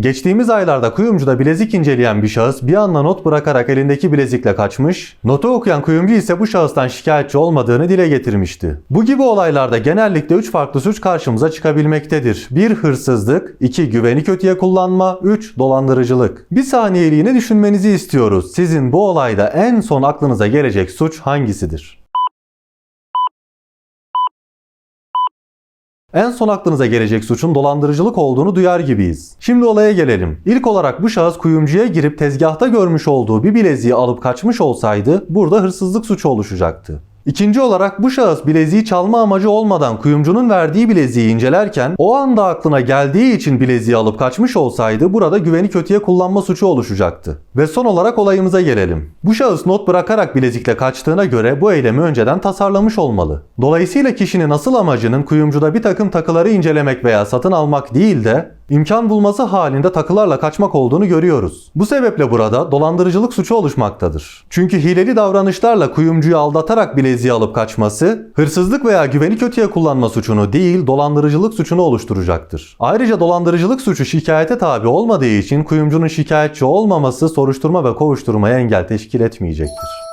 Geçtiğimiz aylarda kuyumcuda bilezik inceleyen bir şahıs bir anda not bırakarak elindeki bilezikle kaçmış, notu okuyan kuyumcu ise bu şahıstan şikayetçi olmadığını dile getirmişti. Bu gibi olaylarda genellikle 3 farklı suç karşımıza çıkabilmektedir. 1 hırsızlık, 2 güveni kötüye kullanma, 3 dolandırıcılık. Bir saniyeliğine düşünmenizi istiyoruz. Sizin bu olayda en son aklınıza gelecek suç hangisidir? En son aklınıza gelecek suçun dolandırıcılık olduğunu duyar gibiyiz. Şimdi olaya gelelim. İlk olarak bu şahıs kuyumcuya girip tezgahta görmüş olduğu bir bileziği alıp kaçmış olsaydı burada hırsızlık suçu oluşacaktı. İkinci olarak bu şahıs bileziği çalma amacı olmadan kuyumcunun verdiği bileziği incelerken o anda aklına geldiği için bileziği alıp kaçmış olsaydı burada güveni kötüye kullanma suçu oluşacaktı. Ve son olarak olayımıza gelelim. Bu şahıs not bırakarak bilezikle kaçtığına göre bu eylemi önceden tasarlamış olmalı. Dolayısıyla kişinin asıl amacının kuyumcuda bir takım takıları incelemek veya satın almak değil de imkan bulması halinde takılarla kaçmak olduğunu görüyoruz. Bu sebeple burada dolandırıcılık suçu oluşmaktadır. Çünkü hileli davranışlarla kuyumcuyu aldatarak bileziği alıp kaçması, hırsızlık veya güveni kötüye kullanma suçunu değil dolandırıcılık suçunu oluşturacaktır. Ayrıca dolandırıcılık suçu şikayete tabi olmadığı için kuyumcunun şikayetçi olmaması soruşturma ve kovuşturmaya engel teşkil etmeyecektir.